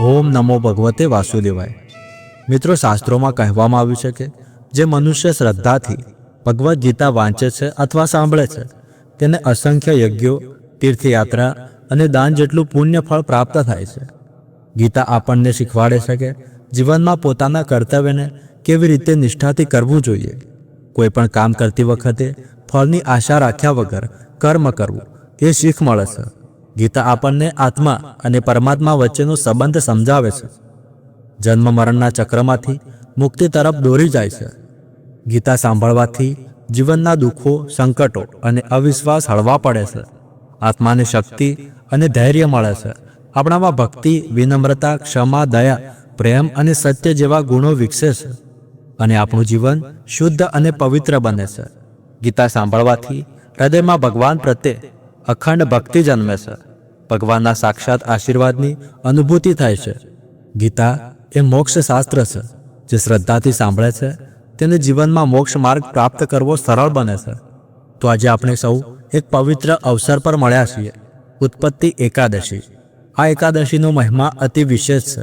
ઓમ નમો ભગવતે વાસુદેવાય. મિત્રો, શાસ્ત્રોમાં કહેવામાં આવ્યું છે કે જે મનુષ્ય શ્રદ્ધાથી ભગવદ્ ગીતા વાંચે છે અથવા સાંભળે છે, તેને અસંખ્ય યજ્ઞો, તીર્થયાત્રા અને દાન જેટલું પુણ્ય ફળ પ્રાપ્ત થાય છે. ગીતા આપણને શીખવાડે છે કે જીવનમાં પોતાના કર્તવ્યને કેવી રીતે નિષ્ઠાથી કરવું જોઈએ. કોઈ પણ કામ કરતી વખતે ફળની આશા રાખ્યા વગર કર્મ કરવું. એ શીખ મળે છે. ગીતા આપણને આત્મા અને પરમાત્મા વચ્ચેનો સંબંધ સમજાવે છે. જન્મ મરણના ચક્રમાંથી મુક્તિ તરફ દોરી જાય છે. ગીતા સાંભળવાથી જીવનના દુઃખો, સંકટો અને અવિશ્વાસ હળવા પડે છે. આત્માને શક્તિ અને ધૈર્ય મળે છે. આપણામાં ભક્તિ, વિનમ્રતા, ક્ષમા, દયા, પ્રેમ અને સત્ય જેવા ગુણો વિકસે છે. અને આપણું જીવન શુદ્ધ અને પવિત્ર બને છે. ગીતા સાંભળવાથી હૃદયમાં ભગવાન પ્રત્યે અખંડ ભક્તિ જન્મે છે. ભગવાનના સાક્ષાત આશીર્વાદની અનુભૂતિ થાય છે. ગીતા એ મોક્ષ શાસ્ત્ર છે, જે શ્રદ્ધાથી સાંભળે છે, તેને જીવનમાં મોક્ષ માર્ગ પ્રાપ્ત કરવો સરળ બને છે. તો આજે આપણે સૌ એક પવિત્ર અવસર પર મળ્યા છીએ, ઉત્પત્તિ એકાદશી. આ એકાદશીનો મહિમા અતિ વિશેષ છે,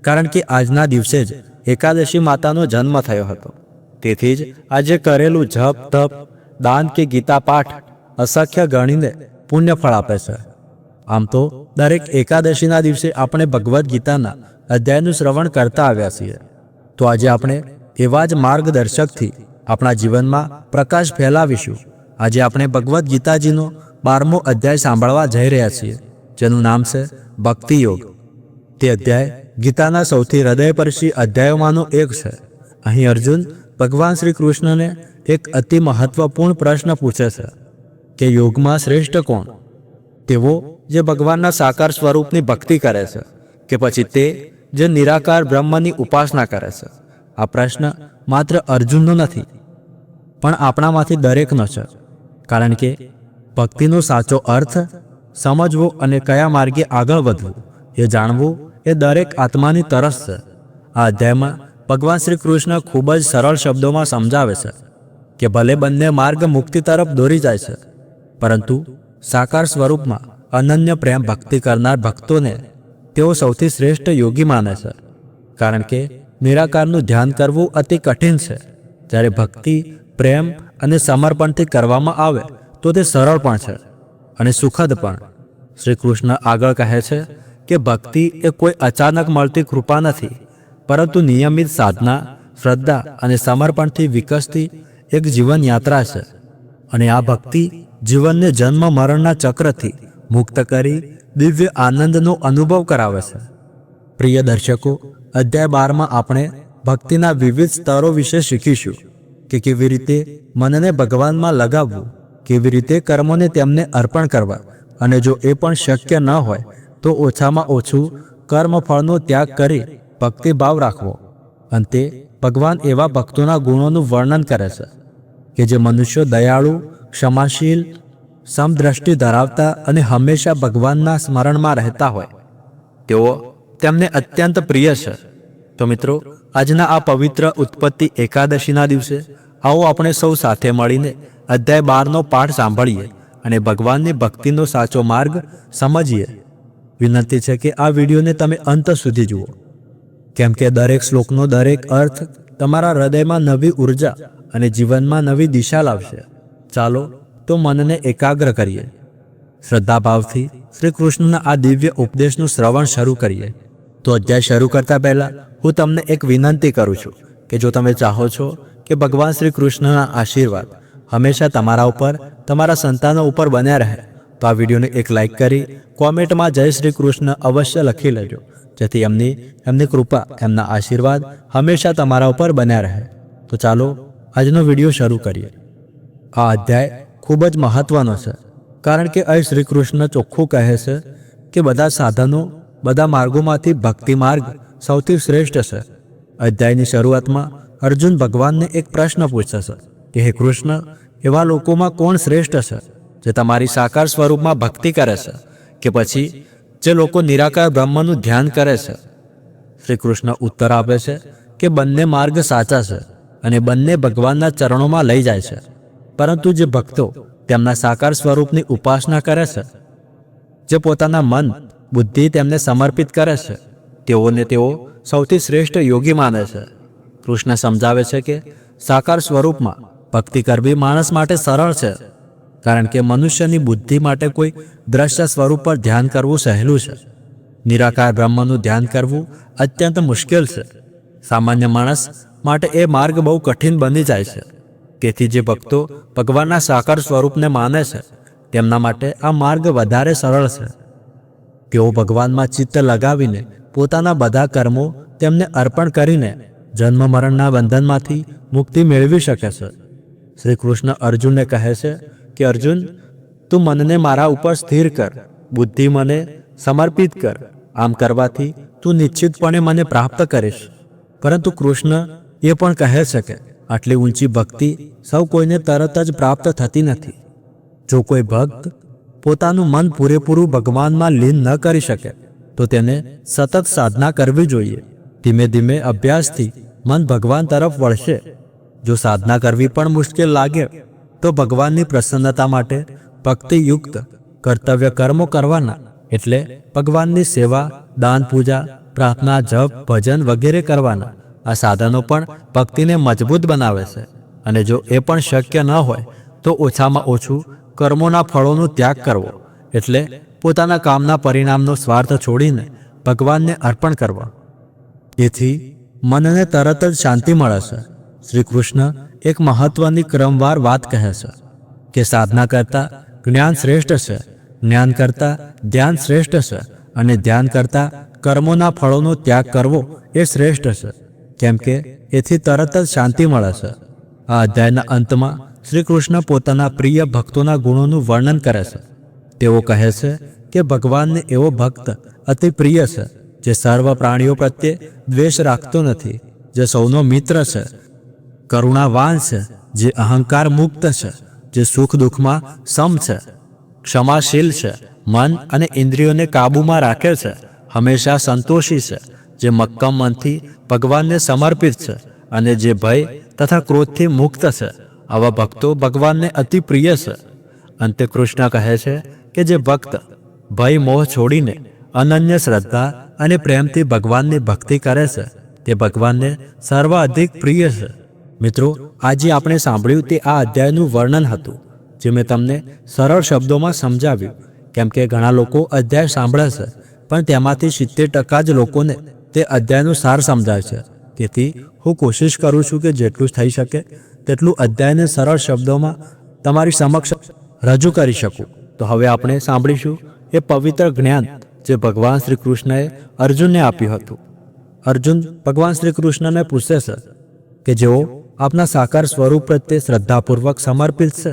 કારણ કે આજના દિવસે જ એકાદશી માતાનો જન્મ થયો હતો. તેથી જ આજે કરેલું જપ, તપ દાન કે ગીતા પાઠ અસખ્ય ગણીને પુણ્ય ફળ આપે છે. આમ તો દરેક એકાદશીના દિવસે આપણે ભગવદ્ ગીતાના અધ્યાયનું શ્રવણ કરતા આવ્યા છીએ. તો આજે આપણે એવા જ માર્ગદર્શકથી આપણા જીવનમાં પ્રકાશ ફેલાવીશું. આજે આપણે ભગવદ્ ગીતાજીનો બારમો અધ્યાય સાંભળવા જઈ રહ્યા છીએ, જેનું નામ છે ભક્તિ યોગ. તે અધ્યાય ગીતાના સૌથી હૃદયપર્શી અધ્યાયોમાંનો એક છે. અહીં અર્જુન ભગવાન શ્રી કૃષ્ણને એક અતિ મહત્વપૂર્ણ પ્રશ્ન પૂછે છે કે યોગમાં શ્રેષ્ઠ કોણ? તેઓ જે ભગવાનના સાકાર સ્વરૂપની ભક્તિ કરે છે કે પછી તે જે નિરાકાર બ્રહ્મની ઉપાસના કરે છે? આ પ્રશ્ન માત્ર અર્જુનનો નથી, પણ આપણામાંથી દરેકનો છે. કારણ કે ભક્તિનો સાચો અર્થ સમજવો અને કયા માર્ગે આગળ વધવું, એ જાણવું એ દરેક આત્માની તરસ છે. આ અધ્યાયમાં ભગવાન શ્રી કૃષ્ણ ખૂબ જ સરળ શબ્દોમાં સમજાવે છે. કે ભલે બંને માર્ગ મુક્તિ તરફ દોરી જાય છે, પરંતુ સાકાર સ્વરૂપમાં અનન્ય પ્રેમ ભક્તિ કરનાર ભક્તોને તેઓ સૌથી શ્રેષ્ઠ યોગી માને છે, કારણ કે નિરાકારનું ધ્યાન કરવું અતિ કઠિન છે. જ્યારે ભક્તિ, પ્રેમ અને સમર્પણથી કરવામાં આવે, તો તે સરળ પણ છે અને સુખદ પણ. શ્રી કૃષ્ણ આગળ કહે છે કે ભક્તિ એ કોઈ અચાનક મળતી કૃપા નથી, પરંતુ નિયમિત સાધના, શ્રદ્ધા અને સમર્પણથી વિકસતી એક જીવન યાત્રા છે અને આ ભક્તિ જીવનને જન્મ મરણના ચક્રથી મુક્ત કરી દિવ્ય આનંદનો અનુભવ કરાવે છે. પ્રિય દર્શકો, અધ્યાય બારમાં આપણે ભક્તિના વિવિધ સ્તરો વિશે શીખીશું કે કેવી રીતે મનને ભગવાનમાં લગાવવું, કેવી રીતે કર્મોને તેમને અર્પણ કરવા અને જો એ પણ શક્ય ન હોય તો ઓછામાં ઓછું કર્મફળનો ત્યાગ કરી ભક્તિભાવ રાખવો. અંતે ભગવાન એવા ભક્તોના ગુણોનું વર્ણન કરે છે કે જે મનુષ્યો દયાળુ, ક્ષમાશીલ, સમદ્રષ્ટિ ધરાવતા અને હંમેશા ભગવાનના સ્મરણમાં રહેતા હોય. તેઓ તેમને અત્યંત પ્રિય છે. તો મિત્રો, આજના આ પવિત્ર ઉત્પત્તિ એકાદશીના દિવસે આવો આપણે સૌ સાથે મળીને અધ્યાય બારનો પાઠ સાંભળીએ અને ભગવાનની ભક્તિનો સાચો માર્ગ સમજીએ. વિનંતી છે કે આ વિડીયોને તમે અંત સુધી જુઓ. કેમ કે દરેક શ્લોકનો દરેક અર્થ તમારા હૃદયમાં નવી ઊર્જા અને જીવનમાં નવી દિશા લાવશે. ચાલો તો મનને એકાગ્ર કરીએ. શ્રદ્ધાભાવથી શ્રી કૃષ્ણના આ દિવ્ય ઉપદેશનું શ્રવણ શરૂ કરીએ. તો અધ્યાય શરૂ કરતા પહેલા હું તમને એક વિનંતી કરું છું કે જો તમે ચાહો છો કે ભગવાન શ્રી કૃષ્ણના આશીર્વાદ હંમેશા તમારા ઉપર, તમારા સંતાનો ઉપર બન્યા રહે, તો આ વિડીયોને એક લાઈક કરી કોમેન્ટમાં જય શ્રી કૃષ્ણ અવશ્ય લખી લેજો. જેથી એમની એમની કૃપા, એમના આશીર્વાદ હંમેશા તમારા ઉપર બન્યા રહે. તો ચાલો આજનો વીડિયો શરૂ કરીએ. આ અધ્યાય ખૂબ જ મહત્વનો છે, કારણ કે અહીં શ્રી કૃષ્ણ ચોખ્ખું કહે છે કે બધા સાધનો, બધા માર્ગોમાંથી ભક્તિ માર્ગ સૌથી શ્રેષ્ઠ છે. અધ્યાયની શરૂઆતમાં અર્જુન ભગવાનને એક પ્રશ્ન પૂછે છે કે, હે કૃષ્ણ, એવા લોકોમાં કોણ શ્રેષ્ઠ છે જે તમારી સાકાર સ્વરૂપમાં ભક્તિ કરે છે? કે પછી જે લોકો નિરાકાર બ્રહ્મનું ધ્યાન કરે છે શ્રી કૃષ્ણ ઉત્તર આપે છે કે બંને માર્ગ સાચા છે અને બંને ભગવાનના ચરણોમાં લઈ જાય છે. પરંતુ જે ભક્તો તેમના સાકાર સ્વરૂપની ઉપાસના કરે છે, જે પોતાના મન, બુદ્ધિ તેમને સમર્પિત કરે છે, તેઓને તેઓ સૌથી શ્રેષ્ઠ યોગી માને છે. કૃષ્ણ સમજાવે છે કે સાકાર સ્વરૂપમાં ભક્તિ કરવી માણસ માટે સરળ છે. કારણ કે મનુષ્યની બુદ્ધિ માટે કોઈ દ્રશ્ય સ્વરૂપ પર ધ્યાન કરવું સહેલું છે. નિરાકાર બ્રહ્મનું ધ્યાન કરવું અત્યંત મુશ્કેલ છે. સામાન્ય માણસ માટે એ માર્ગ બહુ કઠિન બની જાય છે. તેથી જે ભક્તો ભગવાનના સાકાર સ્વરૂપને માને છે, તેમના માટે આ માર્ગ વધારે સરળ છે. તેઓ ભગવાનમાં ચિત્ત લગાવીને પોતાના બધા કર્મો તેમને અર્પણ કરીને જન્મ મરણના બંધનમાંથી મુક્તિ મેળવી શકે છે. શ્રી કૃષ્ણ અર્જુનને કહે છે કે અર્જુન, તું મનને મારા ઉપર સ્થિર કર, બુદ્ધિ મને સમર્પિત કર. આમ કરવાથી તું નિશ્ચિતપણે મને પ્રાપ્ત કરીશ. પરંતુ કૃષ્ણ એ પણ કહે છે કે આટલી ઊંચી ભક્તિ સૌ કોઈને તરત જ પ્રાપ્ત થતી નથી. જો કોઈ ભક્ત પોતાનું મન પૂરેપૂરું ભગવાનમાં લીન ન કરી શકે, તો તેને સતત સાધના કરવી જોઈએ. ધીમે ધીમે અભ્યાસથી મન ભગવાન તરફ વળશે. જો સાધના કરવી પણ મુશ્કેલ લાગે તો ભગવાનની પ્રસન્નતા માટે ભક્તિયુક્ત કર્તવ્ય કર્મો કરવાના, એટલે ભગવાનની સેવા, દાન પૂજા, પ્રાર્થના, જપ, ભજન વગેરે કરવાના. આ સાધનો પણ ભક્તિને મજબૂત બનાવે છે. અને જો એ પણ શક્ય ન હોય, તો ઓછામાં ઓછું કર્મોના ફળોનો ત્યાગ કરવો. એટલે પોતાના કામના પરિણામનો સ્વાર્થ છોડીને ભગવાનને અર્પણ કરવા. તેથી મનને તરત જ શાંતિ મળે છે. શ્રી કૃષ્ણ એક મહત્વની ક્રમવાર વાત કહે છે કે સાધના કરતાં જ્ઞાન શ્રેષ્ઠ છે, જ્ઞાન કરતાં ધ્યાન શ્રેષ્ઠ છે અને ધ્યાન કરતાં કર્મોના ફળોનો ત્યાગ કરવો એ શ્રેષ્ઠ છે, કેમ કે એથી તરત જ શાંતિ મળે છે. આ અધ્યાયના અંતમાં શ્રી કૃષ્ણ પોતાના પ્રિય ભક્તોના ગુણોનું વર્ણન કરે છે. તેઓ કહે છે કે ભગવાનને એવો ભક્ત અતિ પ્રિય છે, જે સર્વ પ્રાણીઓ પ્રત્યે દ્વેષ રાખતો નથી, જે સૌનો મિત્ર છે કરુણાવાન છે, જે અહંકાર મુક્ત છે, જે સુખ દુઃખમાં સમ છે, ક્ષમાશીલ છે, મન અને ઇન્દ્રિયોને કાબૂમાં રાખે છે, હંમેશા સંતોષી છે, જે મક્કમ મનથી ભગવાનને સમર્પિત છે અને જે ભય તથા ક્રોધથી મુક્ત છે. આવા ભક્તો ભગવાનને અતિ પ્રિય છે. અંતે કૃષ્ણ કહે છે કે જે ભક્ત ભય મોહ છોડીને અનન્ય શ્રદ્ધા અને પ્રેમથી ભગવાનની ભક્તિ કરે છે, તે ભગવાનને સર્વાધિક પ્રિય છે. મિત્રો, આજે આપણે સાંભળ્યું તે આ અધ્યાયનું વર્ણન હતું, જે મેં તમને સરળ શબ્દોમાં સમજાવ્યું, કેમ કે ઘણા લોકો અધ્યાય સાંભળે છે, પણ તેમાંથી સિત્તેર ટકા જ લોકોને તે અધ્યાયનું સાર સમજાય છે. તેથી હું કોશિશ કરું છું કે જેટલું થઈ શકે, તેટલું અધ્યાયને સરળ શબ્દોમાં તમારી સમક્ષ રજૂ કરી શકું. તો હવે આપણે સાંભળીશું એ પવિત્ર જ્ઞાન જે ભગવાન શ્રી કૃષ્ણએ અર્જુનને આપ્યું હતું. અર્જુન ભગવાન શ્રી કૃષ્ણને પૂછે છે કે જેઓ આપના સાકાર સ્વરૂપ પ્રત્યે શ્રદ્ધાપૂર્વક સમર્પિત છે.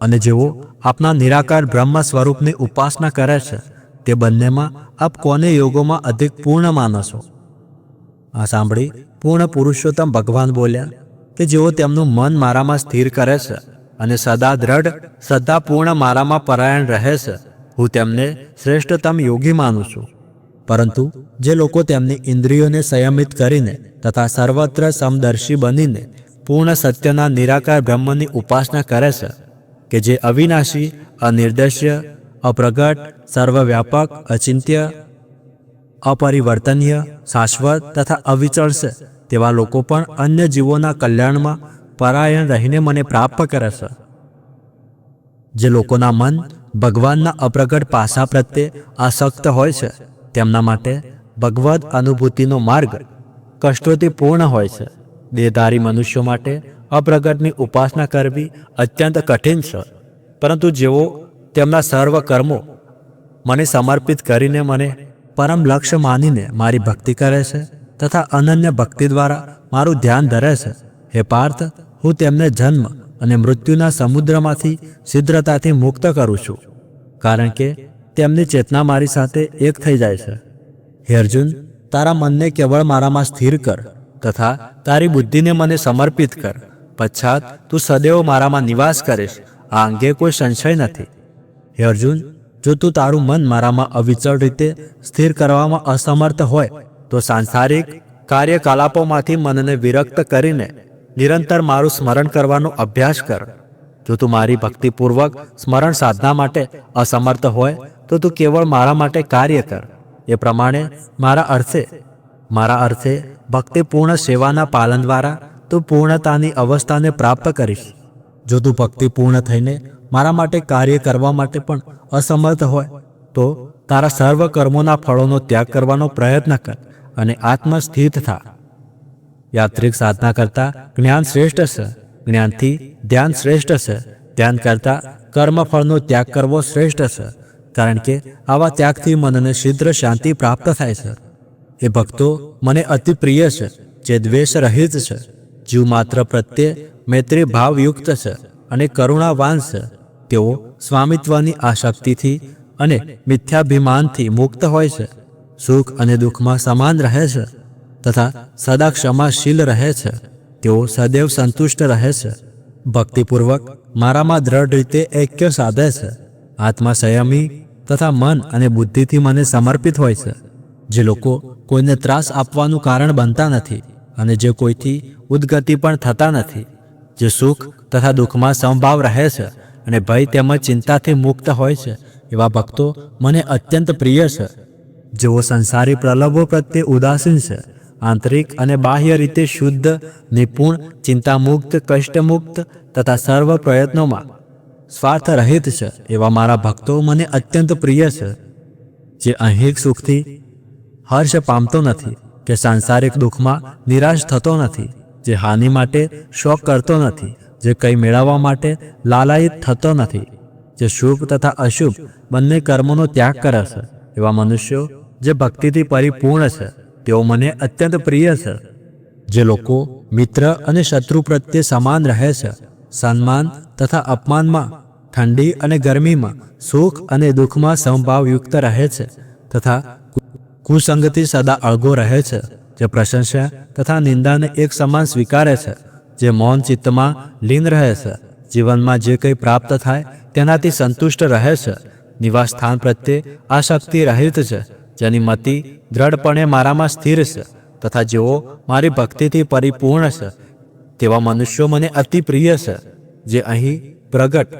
અને જેઓ આપના નિરાકાર બ્રહ્મ સ્વરૂપની ઉપાસના કરે છે, તે બંનેમાં આપ કોને યોગોમાં અધિક પૂર્ણ માનો આ સાંભળી પૂર્ણ પુરુષોત્તમ ભગવાન બોલ્યા કે જેઓ તેમનું મન મારામાં સ્થિર કરે છે અને સદા દ્રઢ, શ્રદ્ધાપૂર્ણ મારામાં પરાયણ રહે છે, હું તેમને શ્રેષ્ઠતમ યોગી માનું છું. પરંતુ જે લોકો તેમની ઇન્દ્રિયોને સંયમિત કરીને તથા સર્વત્ર સમદર્શી બનીને પૂર્ણ સત્યના નિરાકાર બ્રહ્મની ઉપાસના કરે છે, કે જે અવિનાશી, અનિર્દેશ્ય, અપ્રગટ, સર્વવ્યાપક, અચિંત્ય, અપરિવર્તનીય, શાશ્વત તથા અવિચળ છે તેવા લોકો પણ અન્ય જીવોના કલ્યાણમાં પરાયણ રહીને મને પ્રાપ્ત કરે છે. જે લોકોના મન ભગવાનના અપ્રગટ પાસા પ્રત્યે આસક્ત હોય છે, તેમના માટે ભગવદ અનુભૂતિનો માર્ગ કષ્ટોથી પૂર્ણ હોય છે. દેહધારી મનુષ્યો માટે અપ્રગટની ઉપાસના કરવી અત્યંત કઠિન છે. પરંતુ જેઓ તેમના સર્વ કર્મો મને સમર્પિત કરીને મને પરમ લક્ષ્ય માનીને મારી ભક્તિ કરે છે તથા અનન્ય ભક્તિ દ્વારા મારું ધ્યાન ધરે છે, હે પાર્થ, હું તેમને જન્મ અને મૃત્યુના સમુદ્રમાંથી છિદ્રતાથી મુક્ત કરું છું. કારણ કે તેમની ચેતના મારી સાથે એક થઈ જાય છે. હે અર્જુન, તારા મનને કેવળ મારામાં સ્થિર કર. તથા તારી બુદ્ધિને મને સમર્પિત કર. પશ્ચાત તું સદૈવ મારામાં નિવાસ કરીશ. આ અંગે કોઈ સંશય નથી. હે અર્જુન, જો તું તારું મન મારામાં અવિચળ રીતે સ્થિર કરવામાં અસમર્થ હોય, તો સાંસારિક કાર્યકલાપોમાંથી મનને વિરક્ત કરીને નિરંતર મારું સ્મરણ કરવાનો અભ્યાસ કર. જો તું મારી ભક્તિપૂર્વક સ્મરણ સાધના માટે અસમર્થ હોય, તો તું કેવળ મારા માટે કાર્ય કર. એ પ્રમાણે મારા અર્થે મારા અર્થે ભક્તિપૂર્ણ સેવાના પાલન દ્વારા તું પૂર્ણતાની અવસ્થાને પ્રાપ્ત કરીશ. જો તું ભક્તિપૂર્ણ થઈને મારા માટે કાર્ય કરવા માટે પણ અસમર્થ હોય, તો તારા સર્વ કર્મોના ફળોનો ત્યાગ કરવાનો પ્રયત્ન કર અને આત્મસ્થિત થા. યાત્રિક સાધના કરતા જ્ઞાન શ્રેષ્ઠ છે. જ્ઞાનથી ધ્યાન શ્રેષ્ઠ છે. ધ્યાન કરતા કર્મફળનો ત્યાગ કરવો શ્રેષ્ઠ છે. કારણ કે આવા ત્યાગથી મનને શીઘ્ર શાંતિ પ્રાપ્ત થાય છે. એ ભક્તો, મને અતિ પ્રિય છે જે દ્વેષ રહિત છે. જીવ માત્ર પ્રત્યે મૈત્રી ભાવયુક્ત છે અને કરુણાવાન છે. તેઓ સ્વામિત્વની આશક્તિથી અને મિથ્યાભિમાનથી મુક્ત હોય છે. સુખ અને દુઃખમાં સમાન રહે છે તથા સદા ક્ષમાશીલ રહે છે. તેઓ સદૈવ સંતુષ્ટ રહે છે. ભક્તિપૂર્વક મારામાં દ્રઢ રીતે ઐક્ય સાધે છે. આત્મા સંયમી તથા મન અને બુદ્ધિથી મને સમર્પિત હોય છે. જે લોકો કોઈને ત્રાસ આપવાનું કારણ બનતા નથી અને જે કોઈથી ઉદ્ગતિ પણ થતા નથી, જે સુખ તથા દુઃખમાં સમભાવ રહે છે અને ભય તેમજ ચિંતાથી મુક્ત હોય છે, એવા ભક્તો મને અત્યંત પ્રિય છે. જેઓ સંસારી પ્રલભો પ્રત્યે ઉદાસીન છે, આંતરિક અને બાહ્ય રીતે શુદ્ધ, નિપુણ, ચિંતામુક્ત, કષ્ટમુક્ત તથા સર્વ પ્રયત્નોમાં સ્વાર્થ રહિત છે, એવા મારા ભક્તો મને અત્યંત પ્રિય છે. જે અહીં સુખથી હર્ષ પામતો નથી કે સાંસારિક દુઃખમાં નિરાશ થતો નથી, જે હાનિ માટે શોક કરતો નથી, જે કંઈ મેળવવા માટે લાલાયિત થતો નથી, જે શુભ તથા અશુભ બંને કર્મોનો ત્યાગ કરે છે, એવા મનુષ્યો જે ભક્તિથી પરિપૂર્ણ છે, તેઓ મને અત્યંત પ્રિય છે. જે લોકો મિત્ર અને શત્રુ પ્રત્યે સમાન રહે છે, સન્માન તથા અપમાનમાં, ઠંડી અને ગરમીમાં, સુખ અને દુઃખમાં સમભાવયુક્ત રહે છે, તથા કુસંગતિ સદા અળગો રહે છે, જે પ્રશંસા તથા નિંદાને એક સમાન સ્વીકારે છે, જે મૌન ચિત્તમાં લીન રહે છે, જીવનમાં જે કંઈ પ્રાપ્ત થાય તેનાથી સંતુષ્ટ રહે છે નિવાસ સ્થાન પ્રત્યે આશક્તિ રહિત છે, જેની મતિ દ્રઢપણે મારામાં સ્થિર છે, તથા જેઓ મારી ભક્તિથી પરિપૂર્ણ છે, તેવા મનુષ્યો મને અતિ પ્રિય છે, જે અહીં પ્રગટ.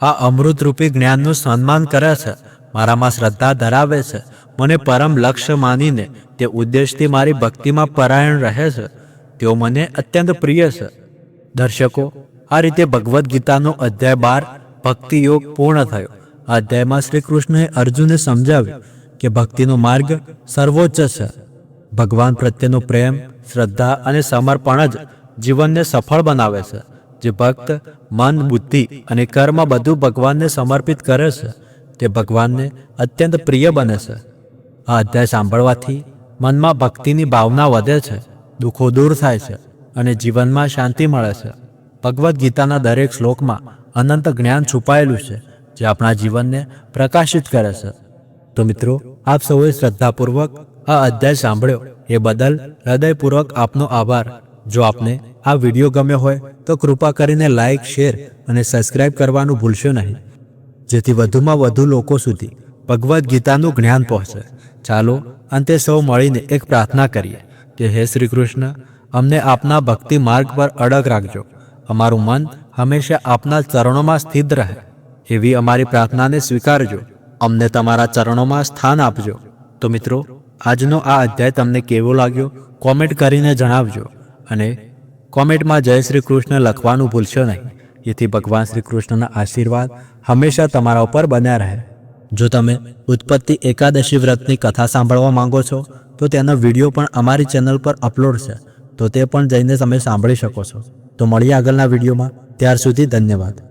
આ અમૃતરૂપી જ્ઞાનનું સન્માન કરે છે, મારામાં શ્રદ્ધા ધરાવે છે મને પરમ લક્ષ્ય માનીને તે ઉદ્દેશથી મારી ભક્તિમાં પરાયણ રહે છે. તેઓ મને અત્યંત પ્રિય છે. દર્શકો, આ રીતે ભગવદ્ ગીતાનો અધ્યાય બાર, ભક્તિ યોગ પૂર્ણ થયો. આ અધ્યાયમાં શ્રી કૃષ્ણએ અર્જુનને સમજાવ્યું કે ભક્તિનો માર્ગ સર્વોચ્ચ છે. ભગવાન પ્રત્યેનો પ્રેમ, શ્રદ્ધા અને સમર્પણ જ જીવનને સફળ બનાવે છે, જે ભક્ત, મન, બુદ્ધિ અને કર્મ બધું ભગવાનને સમર્પિત કરે છે. તે ભગવાનને અત્યંત પ્રિય બને છે. આ અધ્યાય સાંભળવાથી મનમાં ભક્તિની ભાવના વધે છે, દુઃખો દૂર થાય છે અને જીવનમાં શાંતિ મળે છે. ભગવદ્ ગીતાના દરેક શ્લોકમાં અનંત જ્ઞાન છુપાયેલું છે, જે આપણા જીવનને પ્રકાશિત કરે છે. તો મિત્રો, આપ સૌએ શ્રદ્ધાપૂર્વક આ અધ્યાય સાંભળ્યો. એ બદલ હૃદયપૂર્વક આપનો આભાર. જો આપને આ વીડિયો ગમ્યો હોય, તો કૃપા કરીને લાઇક શેર અને સબસ્ક્રાઇબ કરવાનું ભૂલશો નહીં. જેથી વધુમાં વધુ લોકો સુધી ભગવદ્ ગીતાનું જ્ઞાન પહોંચે. ચાલો અંતે સૌ મળીને એક પ્રાર્થના કરીએ કે હે શ્રી કૃષ્ણ અમને આપના ભક્તિ માર્ગ પર અડગ રાખજો. અમારું મન હંમેશા આપના ચરણોમાં સ્થિત રહે. એવી અમારી પ્રાર્થનાને સ્વીકારજો. અમને તમારા ચરણોમાં સ્થાન આપજો. તો મિત્રો, આજનો આ અધ્યાય તમને કેવો લાગ્યો કોમેન્ટ કરીને જણાવજો અને કોમેન્ટમાં જય શ્રી કૃષ્ણ લખવાનું ભૂલશો નહીં. જેથી ભગવાન શ્રી કૃષ્ણના આશીર્વાદ હંમેશા તમારા ઉપર બન્યા રહે. જો તમે ઉત્પત્તિ એકાદશી વ્રતની કથા સાંભળવા માંગો છો, તો તેનો વીડિયો પણ અમારી ચેનલ પર અપલોડ છે, તો તે પણ જઈને તમે સાંભળી શકો છો. તો મળીએ આગળના વિડીયોમાં. ત્યાર સુધી ધન્યવાદ.